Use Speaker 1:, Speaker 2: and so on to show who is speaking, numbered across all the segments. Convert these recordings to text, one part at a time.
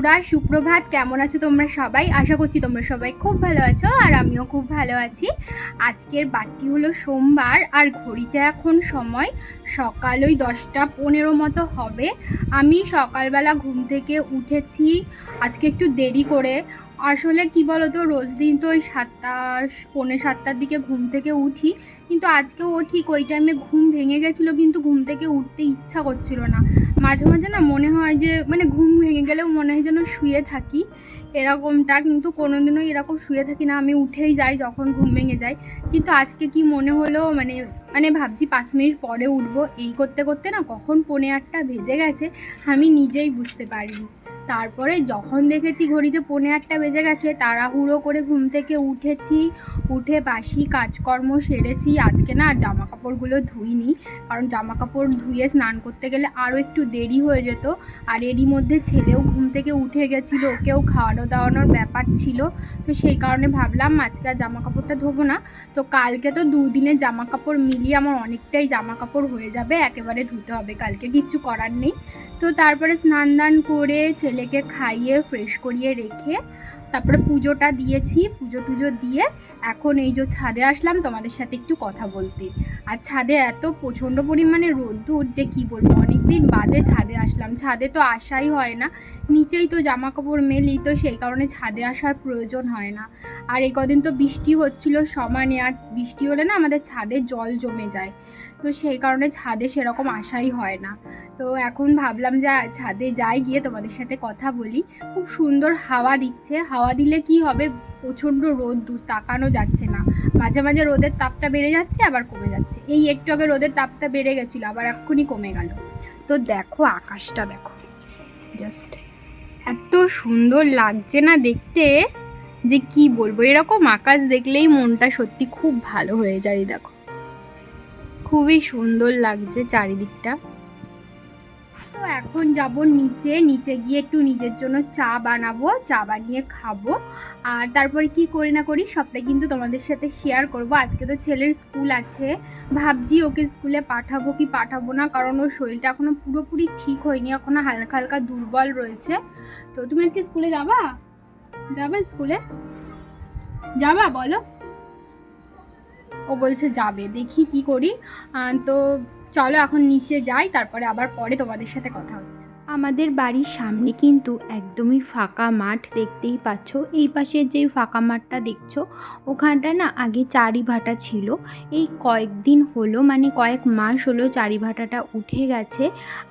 Speaker 1: বন্ধুরা, সুপ্রভাত। কেমন আছো তোমরা সবাই? আশা করছি তোমরা সবাই খুব ভালো আছো আর আমিও খুব ভালো আছি। আজকের বারটি হলো সোমবার আর ঘড়িতে এখন সময় সকাল ওই দশটা পনেরো মতো হবে। আমি সকালবেলা ঘুম থেকে উঠেছি, আজকে একটু দেরি করে। আসলে কি বলতো, রোজ দিন তো ওই সাতটা, পৌনে সাতটার দিকে ঘুম থেকে উঠি। কিন্তু আজকেও ও ঠিক ওই টাইমে ঘুম ভেঙে গেছিল কিন্তু ঘুম থেকে উঠতে ইচ্ছা করছিল না। মাঝে মাঝে না মনে হয় যে মানে ঘুম ভেঙে গেলেও মনে হয় যেন শুয়ে থাকি। এরকমটা কিন্তু কোনোদিনও এরকম শুয়ে থাকি না। আমি উঠেই যাই যখন ঘুম ভেঙে যাই কিন্তু আজকে কি মনে হলো মানে মানে ভাবছি পাঁচ মিনিট পরে উঠবো। এই করতে করতে না কখন পৌনে আটটা ভেজে গেছে, আমি নিজেই বুঝতে পারিনি। তারপরে যখন দেখেছি ঘড়িতে পৌনে আটটা বেজে গেছে, তাড়াহুড়ো করে ঘুম থেকে উঠেছি, উঠে বাসি কাজকর্ম সেরেছি। আজকে না আর জামা কাপড়গুলো ধুইনি, কারণ জামা কাপড় ধুয়ে স্নান করতে গেলে আরও একটু দেরি হয়ে যেত। আর এরই মধ্যে ছেলেও ঘুম থেকে উঠে গেছিল, ওকেও খাওয়ানো দাওয়ানোর ব্যাপার ছিল। তো সেই কারণে ভাবলাম আজকে আর জামা কাপড়টা ধোবো না। তো কালকে তো দুদিনের জামা কাপড় মিলিয়ে আমার অনেকটাই জামা কাপড় হয়ে যাবে, একেবারে ধুতে হবে। কালকে কিচ্ছু করার নেই। তো তারপরে স্নান দান করে ছেলেকে খাইয়ে ফ্রেশ করিয়ে রেখে তারপরে পুজোটা দিয়েছি, পুজো টুজো দিয়ে এখন এই যে ছাদে আসলাম, তোমাদের সাথে একটু কথা বলতে। আর ছাদে এত প্রচণ্ড পরিমাণে রোদ্দুর যে কি বলব অনেক দিন বাদে ছাদে আসলাম। ছাদে তো আসাই হয় না, নিচেই তো জামা কাপড় মেলি, তো সেই কারণে ছাদে আসার প্রয়োজন হয় না। আর এই কদিন তো বৃষ্টি হচ্ছিল সমানে, আর বৃষ্টি হলে না আমাদের ছাদে জল জমে যায়। তো সেই কারণে ছাদে সেরকম আসাই হয় না। তো এখন ভাবলাম যে ছাদে যাই গিয়ে তোমাদের সাথে কথা বলি। খুব সুন্দর হাওয়া দিচ্ছে। হাওয়া দিলে কি হবে? প্রচণ্ড রোদ, দূর তাকানো যাচ্ছে না। মাঝে মাঝে রোদের তাপটা বেড়ে যাচ্ছে, আবার কমে যাচ্ছে। এই একটু আগে রোদের তাপটা বেড়ে গেছিল, আবার এক্ষুনি কমে গেল। তো দেখো আকাশটা দেখো। জাস্ট এত সুন্দর লাগছে না দেখতে যে কি বলব? এরকম আকাশ দেখলেই মনটা সত্যি খুব ভালো হয়ে যায়, দেখো। খুবই সুন্দর লাগছে চারিদিকটা। তো এখন যাব নিচে নিচে গিয়ে একটু নিজের জন্য চা বানাবো, চা বানিয়ে খাব। আর তারপরে কি করি না করি সবটাই কিন্তু তোমাদের সাথে শেয়ার করব। আজকে তো ছেলের স্কুল আছে। ভাবছি ওকে স্কুলে পাঠাবো কি পাঠাবো না, কারণ ওর শরীরটা এখনও পুরোপুরি ঠিক হয়নি, এখনও হালকা হালকা দুর্বল রয়েছে। তো তুমি আজকে স্কুলে যাবা? যাবা স্কুলে যাবা বলো? ও বলছে যাবে, দেখি কি করি। তো চলো এখন নিচে যাই তারপরে আবার পরে তোমাদের সাথে কথা হচ্ছে। আমাদের বাড়ির সামনে কিন্তু একদমই ফাঁকা মাঠ দেখতেই পাচ্ছ। এই পাশের যে ফাঁকা মাঠটা দেখছ, ওখানটা না আগে চারি ভাটা ছিল। এই কয়েকদিন হলো মানে কয়েক মাস হলো চারি ভাটাটা উঠে গেছে।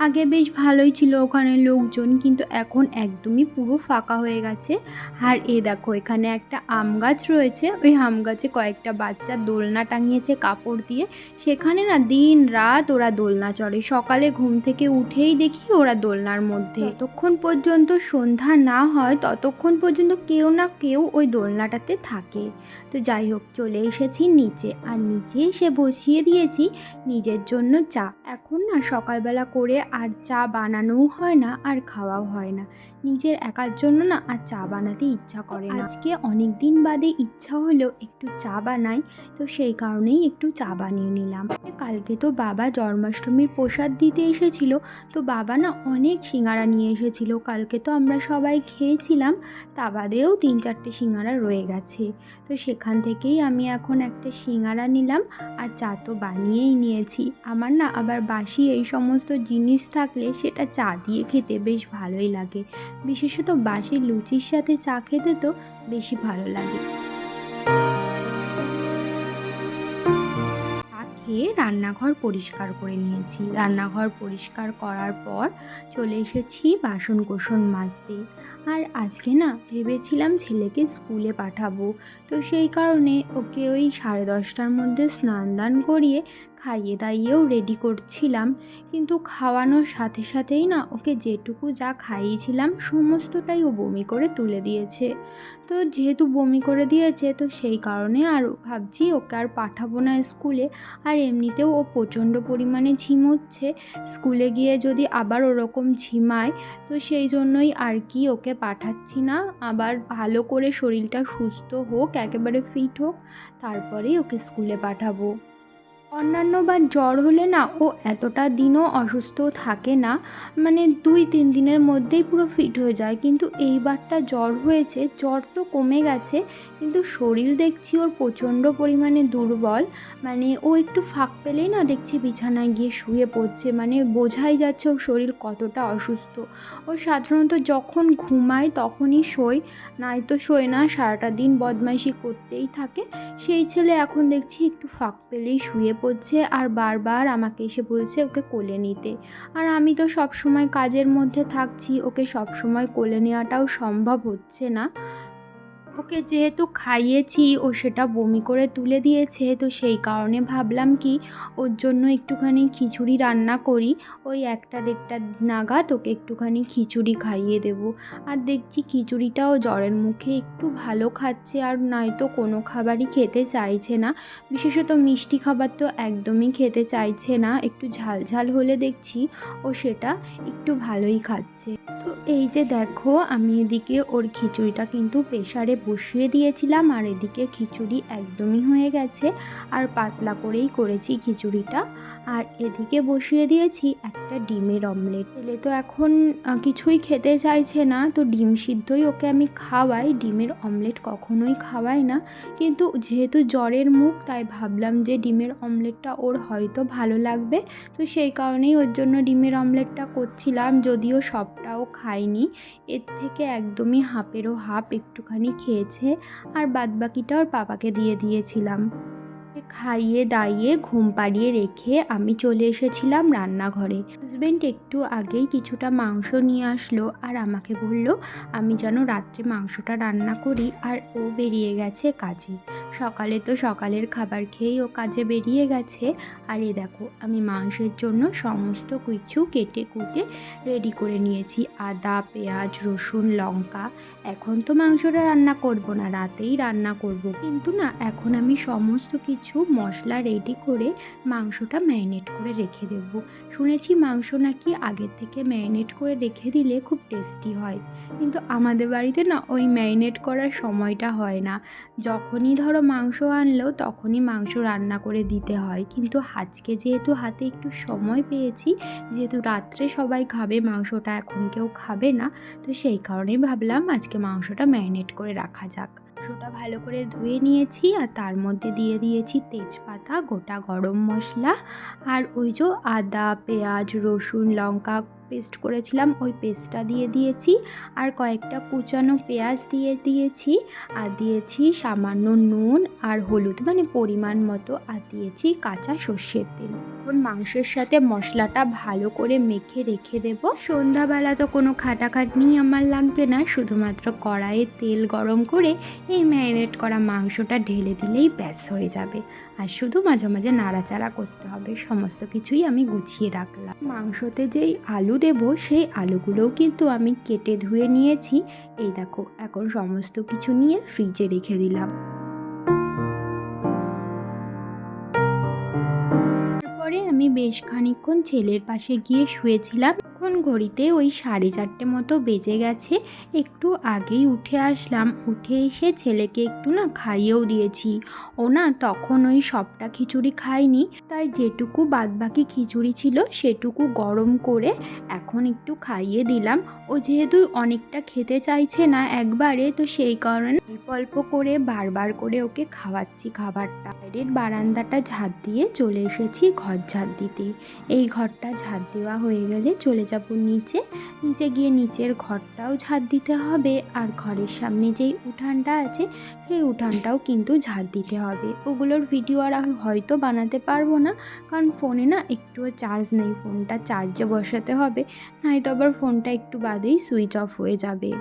Speaker 1: আগে বেশ ভালোই ছিল ওখানে লোকজন, কিন্তু এখন একদমই পুরো ফাঁকা হয়ে গেছে। আর এ দেখো, এখানে একটা আম গাছ রয়েছে। ওই আম গাছে কয়েকটা বাচ্চা দোলনা টাঙিয়েছে কাপড় দিয়ে। সেখানে না দিন রাত ওরা দোলনা চড়ে। সকালে ঘুম থেকে উঠেই দেখি ওরা দোলনার মধ্যে। ততক্ষণ পর্যন্ত সন্ধ্যা না হয় ততক্ষণ পর্যন্ত কেউ না কেউ ওই দোলনাটাতে থাকে। তো যাই হোক চলে এসেছি নিচে। আর নিচে এসে বসিয়ে দিয়েছি নিজের জন্য চা। এখন না সকালবেলা করে আর চা বানানোও হয় না আর খাওয়াও হয় না। নিজের একার জন্য না আর চা বানাতে ইচ্ছা করে আজকে অনেক দিন বাদে ইচ্ছা হলো একটু চা বানাই, তো সেই কারণেই একটু চা বানিয়ে নিলাম। কালকে তো বাবা জন্মাষ্টমীর প্রসাদ দিতে এসেছিল, তো বাবা না অনেক সিঙ্গারা নিয়ে এসেছিল। কালকে তো আমরা সবাই খেয়েছিলাম, তা বাদেও তিন চারটে সিঙ্গারা রয়ে গেছে। তো সেখান থেকেই আমি এখন একটা সিঙ্গারা নিলাম আর চা তো বানিয়েই নিয়েছি। আমার না আবার বাসি এই সমস্ত জিনিস থাকলে সেটা চা দিয়ে খেতে বেশ ভালোই লাগে। বিশেষত বাসি লুচির সাথে চা খেতে তো বেশি ভালো লাগে। খেয়ে রান্নাঘর পরিষ্কার করে নিয়েছি। রান্নাঘর পরিষ্কার করার পর চলে এসেছি বাসন কোসন মাজতে। আর আজকে না ভেবেছিলাম ছেলেকে স্কুলে পাঠাবো। তো সেই কারণে ওকে ওই সাড়ে দশটার মধ্যে স্নান দান করিয়ে খাইয়ে দাইয়েও রেডি করছিলাম। কিন্তু খাওয়ানোর সাথে সাথেই না ওকে যেটুকু যা খাইয়েছিলাম সমস্তটাই ও বমি করে তুলে দিয়েছে। তো যেহেতু বমি করে দিয়েছে তো সেই কারণে আর ভাবছি ওকে আর পাঠাবো না স্কুলে। আর এমনিতেও ও প্রচণ্ড পরিমাণে ঝিমোচ্ছে। স্কুলে গিয়ে যদি আবার ওরকম ঝিমায় তো সেই জন্যই আর কি ওকে পাঠাচ্ছি না। আবার ভালো করে শরীরটা সুস্থ হোক, একেবারে ফিট হোক, তারপরেই ওকে স্কুলে পাঠাবো।
Speaker 2: অন্যান্যবার জ্বর হলে না ও এতটা দিনও অসুস্থ থাকে না মানে দুই, তিন দিনের মধ্যেই পুরো ফিট হয়ে যায়। কিন্তু এইবারটা জ্বর হয়েছে, জ্বর তো কমে গেছে, কিন্তু শরীর দেখছি ওর প্রচণ্ড পরিমাণে দুর্বল মানে ও একটু ফাঁক পেলেই না দেখছি বিছানায় গিয়ে শুয়ে পড়ছে মানে বোঝাই যাচ্ছে ওর শরীর কতটা অসুস্থ। ও সাধারণত যখন ঘুমায় তখনই শোয় নয়তো শোয় না, সারাটা দিন বদমাইশি করতেই থাকে। সেই ছেলে এখন দেখছি একটু ফাঁক পেলেই শুয়ে পড়ছে আর বারবার আমাকে এসে বলছে ওকে কোলে নিতে। আর আমি তো সব সময় কাজের মধ্যে থাকছি, ওকে সব সময় কোলে নেওয়াটাও সম্ভব হচ্ছে না। ওকে যেহেতু খাইয়েছি, ও সেটা বমি করে তুলে দিয়েছে, তো সেই কারণে ভাবলাম কি, ওর জন্য একটুখানি খিচুড়ি রান্না করি। ওই একটা দেড়টা নাগাদ ওকে একটুখানি খিচুড়ি খাইয়ে দেবো। আর দেখছি খিচুড়িটাও জ্বরের মুখে একটু ভালো খাচ্ছে, আর নয়তো কোনো খাবারই খেতে চাইছে না। বিশেষত মিষ্টি খাবার তো একদমই খেতে চাইছে না। একটু ঝাল ঝাল হলে দেখছি ও সেটা একটু ভালোই খাচ্ছে। তো এই যে দেখো, আমি এদিকে ওর খিচুড়িটা কিন্তু প্রেশারে বসিয়ে দিয়েছিলাম আর এদিকে খিচুড়ি একদমই হয়ে গেছে। আর পাতলা করেই করেছি খিচুড়িটা। আর এদিকে বসিয়ে দিয়েছি একটা ডিমের অমলেট। ছেলে তো এখন কিছুই খেতে চাইছে না। তো ডিম সিদ্ধই ওকে আমি খাওয়াই। ডিমের অমলেট কখনোই খাওয়াই না। কিন্তু যেহেতু জ্বরের মুখ, তাই ভাবলাম যে ডিমের অমলেটটা ওর হয়তো ভালো লাগবে। তো সেই কারণেই ওর জন্য ডিমের অমলেটটা করছিলাম। যদিও সবটাও খাইনি। এর থেকে একদমই হাফেরও হাফ। একটুখানি খেয়েছে আর বাদবাকিটা ওর পাপাকে দিয়ে দিয়েছিলাম। খাইয়ে দাইয়ে ঘুম পাড়িয়ে রেখে আমি চলে এসেছিলাম রান্নাঘরে। হাজব্যান্ড একটু আগেই কিছুটা মাংস নিয়ে আসলো আর আমাকে বলল, আমি যেন রাত্রে মাংসটা রান্না করি আর ও বেরিয়ে গেছে কাজে। সকালে তো সকালের খাবার খেয়েই ও কাজে বেরিয়ে গেছে। আর এ দেখো, আমি মাংসের জন্য সমস্ত কিছু কেটে কুটে রেডি করে নিয়েছি। আদা, পেঁয়াজ, রসুন, লঙ্কা। এখন তো মাংসটা রান্না করব না, রাতেই রান্না করব। কিন্তু না, এখন আমি সমস্ত কিছু মশলা রেডি করে মাংসটা ম্যারিনেট করে রেখে দেব। শুনেছি মাংস নাকি আগের থেকে ম্যারিনেট করে রেখে দিলে খুব টেস্টি হয়। কিন্তু আমাদের বাড়িতে না ওই ম্যারিনেট করার সময়টা হয় না। যখনই ধরো মাংস আনলো তখনই মাংস রান্না করে দিতে হয়। কিন্তু আজকে যেহেতু হাতে একটু সময় পেয়েছি, যেহেতু রাত্রে সবাই খাবে, মাংসটা এখন কেউ খাবে না, তো সেই কারণেই ভাবলাম আজকে মাংসটা ম্যারিনেট করে রাখা যাক। মাংসটা ভালো করে ধুয়ে নিয়েছি আর তার মধ্যে দিয়ে দিয়েছি তেজপাতা, গোটা গরম মশলা আর ওই যে আদা, পেঁয়াজ, রসুন, লঙ্কা পেস্ট করেছিলাম, ওই পেস্টটা দিয়ে দিয়েছি। আর কয়েকটা কুচানো পেঁয়াজ দিয়ে দিয়েছি, আর দিয়েছি সামান্য নুন আর হলুদ মানে পরিমাণ মতো, আর দিয়েছি কাঁচা সর্ষের তেল। এখন মাংসের সাথে মশলাটা ভালো করে মেখে রেখে দেব। সন্ধ্যাবেলা তো কোনো খাটাখাটনি আমার লাগবে না, শুধুমাত্র কড়াইয়ে তেল গরম করে এই ম্যারিনেট করা মাংসটা ঢেলে দিলেই ব্যাস হয়ে যাবে। আর শুধু মাঝে মাঝে নাড়াচাড়া করতে হবে, সমস্ত কিছুই আমি গুছিয়ে রাখলাম। মাংসতে যেই আলু দেব, সেই আলুগুলোও কিন্তু আমি কেটে ধুয়ে নিয়েছি। এই দেখো, এখন সমস্ত কিছু নিয়ে ফ্রিজে রেখে দিলাম। তারপরে আমি বেশ খানিকক্ষণ ছেলের পাশে গিয়ে শুয়েছিলাম। ঘড়িতে ওই সাড়ে চারটে মতো বেজে গেছে, একটু আগেই উঠে আসলাম। উঠে এসে ছেলেকে একটু না খাইয়েও দিয়েছি। ও না তখন ওই সবটা খিচুড়ি খায়নি, তাই যেটুকু বাদবাকি খিচুড়ি ছিল সেটুকু গরম করে এখন একটু খাইয়ে দিলাম। ও যেহেতু অনেকটা খেতে চাইছে না একবারে, তো সেই কারণে অল্প অল্প করে বারবার করে ওকে খাওয়াচ্ছি খাবারটা। বাইরের বারান্দাটা ঝাঁট দিয়ে চলে এসেছি ঘর ঝাঁট দিতে। এই ঘরটা ঝাঁট দেওয়া হয়ে গেলে চলে যাব নিচে নিচে গিয়ে নিচের ঘরটাও ঝাঁট দিতে হবে। আর ঘরের সামনে যেই উঠানটা আছে, সেই উঠানটাও কিন্তু ঝাঁট দিতে হবে। ওগুলোর ভিডিও আর আমি হয়তো বানাতে পারব না, কারণ ফোনে না একটুও চার্জ নেই। ফোনটা চার্জে বসাতে হবে নাই তো আবার ফোনটা একটু বাদেই সুইচ অফ হয়ে যাবে।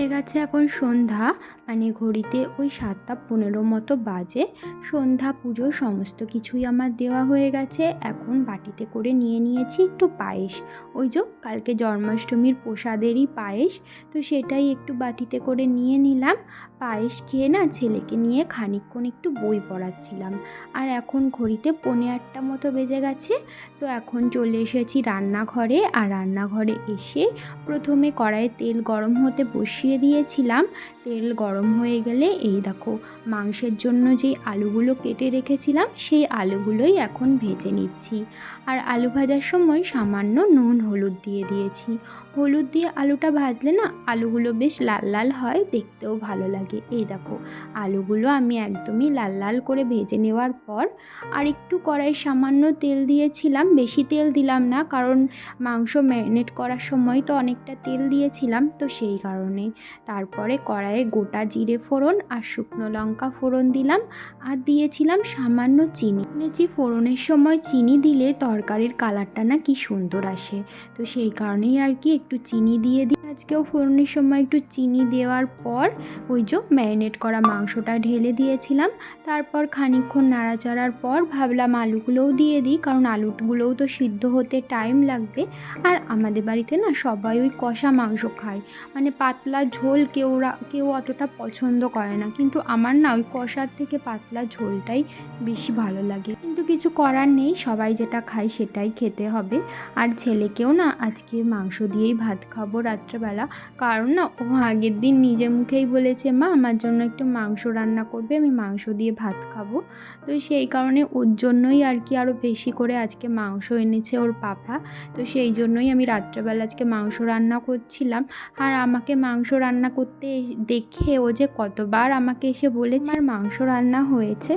Speaker 2: হয়ে গেছে এখন সন্ধ্যা। মানে ঘড়িতে ওই সাতটা পনেরো মতো বাজে। সন্ধ্যা পুজো সমস্ত কিছুই আমার দেওয়া হয়ে গেছে। এখন বাটিতে করে নিয়ে নিয়েছি একটু পায়েস। ওই যে কালকে জন্মাষ্টমীর প্রসাদেরই পায়েস। তো সেটাই একটু বাটিতে করে নিয়ে নিলাম। পায়েস খেয়ে না ছেলেকে নিয়ে খানিকক্ষণ একটু বই পড়াচ্ছিলাম। আর এখন ঘড়িতে পনে আটটা মতো বেজে গেছে। তো এখন চলে এসেছি রান্নাঘরে। আর রান্নাঘরে এসে প্রথমে কড়াইয়ে তেল গরম হতে বসিয়ে দিয়েছিলাম। তেল গরম হয়ে গেলে এই দেখো, মাংসের জন্য যেই আলুগুলো কেটে রেখেছিলাম, সেই আলুগুলোই এখন ভেজে নিচ্ছি। আর আলু ভাজার সময় সামান্য নুন, হলুদ দিয়ে দিয়েছি। হলুদ দিয়ে আলুটা ভাজলে না, আলুগুলো বেশ লাল লাল হয়, দেখতেও ভালো লাগে। এই দেখো, আলুগুলো আমি একদমই লাল লাল করে ভেজে নেওয়ার পর আর একটু কড়াই সামান্য তেল দিয়েছিলাম। বেশি তেল দিলাম না, কারণ মাংস ম্যারিনেট করার সময় তো অনেকটা তেল দিয়েছিলাম, তো সেই কারণে। তারপরে কড়াইয়ে গোটা জিরে ফোড়ন আর শুকনো লঙ্কা ফোড়ন দিলাম আর দিয়েছিলাম সামান্য চিনি। শুনেছি ফোড়নের সময় চিনি দিলে তরকারির কালারটা না কি সুন্দর আসে। তো সেই কারণেই আর কি একটু চিনি দিয়ে দিই আজকেও ফোড়নের সময় একটু চিনি দেওয়ার পর ওই যে ম্যারিনেট করা মাংসটা ঢেলে দিয়েছিলাম। তারপর খানিকক্ষণ নাড়াচাড়ার পর ভাবলাম আলুগুলোও দিয়ে দিই, কারণ আলুগুলোও তো সিদ্ধ হতে টাইম লাগবে। আর আমাদের বাড়িতে না সবাই ওই কষা মাংস খায়। মানে পাতলা ঝোল কেউ কেউ অতটা পছন্দ করে না। কিন্তু আমার না ওই কষার থেকে পাতলা ঝোলটাই বেশি ভালো লাগে। কিন্তু কিছু করার নেই, সবাই যেটা খায় সেটাই খেতে হবে। আর ছেলেকেও না আজকে মাংস দিয়েই ভাত খাব রাত্রেবেলা। কারণ না ও আগের দিন নিজে মুখেই বলেছে, মা, আমার জন্য একটু মাংস রান্না করবে, আমি মাংস দিয়ে ভাত খাব। তো সেই কারণে ওর জন্যই আর কি আরও বেশি করে আজকে মাংস এনেছে ওর পাপা। তো সেই জন্যই আমি রাত্রেবেলা আজকে মাংস রান্না করছিলাম। আর আমাকে মাংস রান্না করতে দেখে ও যে কতবার আমাকে এসে বলেছে আমার মাংস রান্না হয়েছে।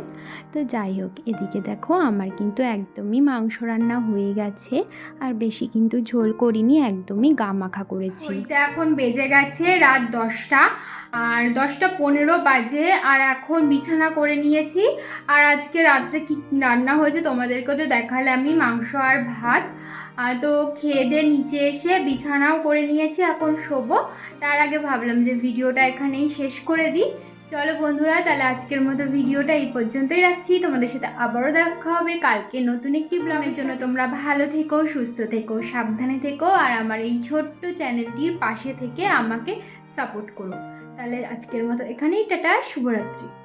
Speaker 2: তো যাই হোক, এদিকে দেখো আমার কিন্তু একদমই মাংস রান্না হয়ে গেছে। আর বেশি কিন্তু ঝোল করিনি, একদমই গা মাখা করেছি
Speaker 1: এখন বেজে গেছে রাত দশটা, আর দশটা পনেরো বাজে, আর এখন বিছানা করে নিয়েছি। আর আজকে রাত্রে কি রান্না হয়েছে তোমাদেরকে তো দেখালে আমি, মাংস আর ভাত। তো খেয়ে দিয়ে নিচে এসে বিছানাও করে নিয়েছি এখন শোবো। তার আগে ভাবলাম যে ভিডিওটা এখানেই শেষ করে দিই। চলো বন্ধুরা, তাহলে আজকের মতো ভিডিওটা এই পর্যন্তই রাখছি। তোমাদের সাথে আবারও দেখা হবে কালকে নতুন একটি ব্লগের জন্য। তোমরা ভালো থেকো, সুস্থ থেকো, সাবধানে থেকো, আর আমার এই ছোট্ট চ্যানেলটির পাশে থেকে আমাকে সাপোর্ট করো। তাহলে আজকের মতো এখানেই, টাটা, শুভরাত্রি।